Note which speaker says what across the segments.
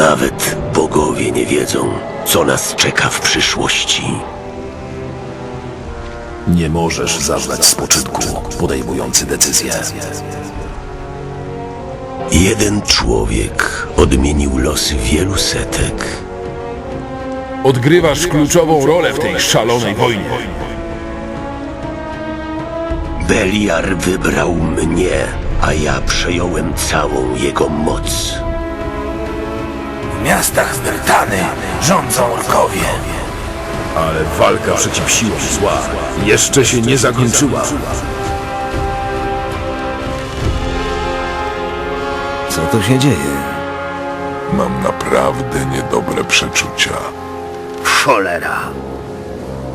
Speaker 1: Nawet bogowie nie wiedzą, co nas czeka w przyszłości.
Speaker 2: Nie możesz zaznać spoczynku, podejmujący decyzję.
Speaker 1: Jeden człowiek odmienił losy wielu setek.
Speaker 3: Odgrywasz kluczową rolę w tej szalonej wojnie.
Speaker 1: Beliar wybrał mnie, a ja przejąłem całą jego moc.
Speaker 4: W miastach Zdertany rządzą orkowie.
Speaker 2: Ale walka przeciw siłom zła jeszcze się nie zakończyła.
Speaker 5: Co tu się dzieje?
Speaker 6: Mam naprawdę niedobre przeczucia.
Speaker 4: Cholera.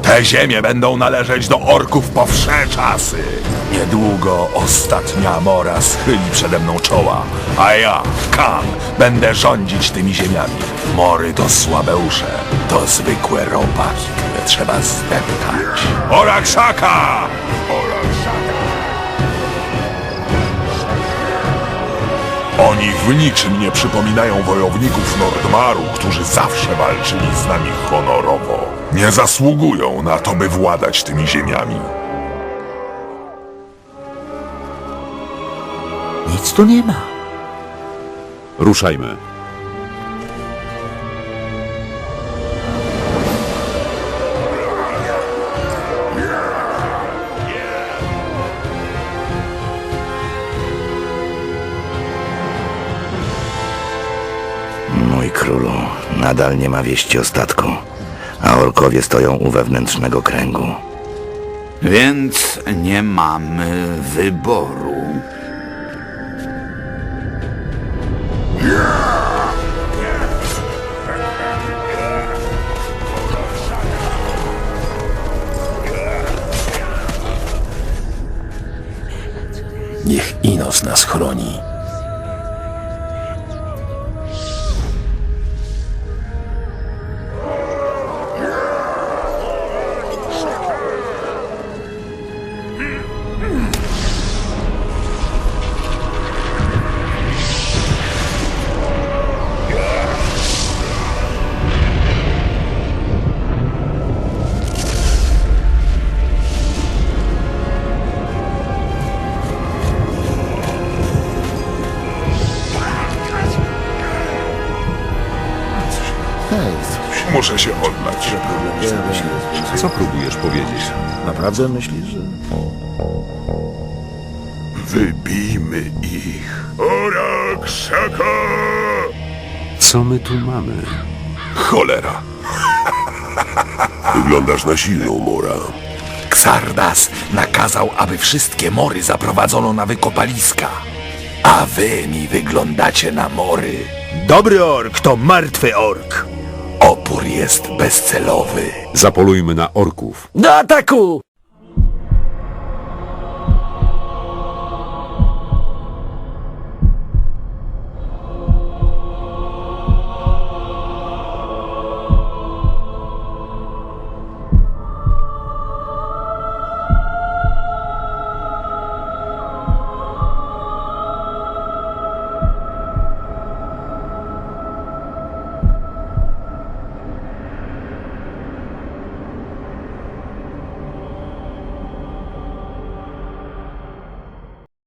Speaker 6: Te ziemie będą należeć do orków po wsze czasy. Niedługo ostatnia mora schyli przede mną czoła, a ja, Kan, będę rządzić tymi ziemiami. Mory to słabeusze, to zwykłe robaki, które trzeba zdeptać. Oraksaka! Oraksaka! Oni w niczym nie przypominają wojowników Nordmaru, którzy zawsze walczyli z nami honorowo. Nie zasługują na to, by władać tymi ziemiami.
Speaker 5: Nic tu nie ma.
Speaker 3: Ruszajmy.
Speaker 5: Mój królu, nadal nie ma wieści o statku, a orkowie stoją u wewnętrznego kręgu.
Speaker 4: Więc nie mamy wyboru.
Speaker 2: Niech Inos nas chroni.
Speaker 6: Muszę się odlać.
Speaker 3: Co próbujesz powiedzieć?
Speaker 5: Naprawdę myślisz, że...
Speaker 6: Wybijmy ich. Oraksaka!
Speaker 3: Co my tu mamy?
Speaker 6: Cholera. Wyglądasz na silną, Mora. Xardas nakazał, aby wszystkie mory zaprowadzono na wykopaliska. A wy mi wyglądacie na mory.
Speaker 4: Dobry ork to martwy ork.
Speaker 6: Opór jest bezcelowy.
Speaker 3: Zapolujmy na orków.
Speaker 4: Do ataku!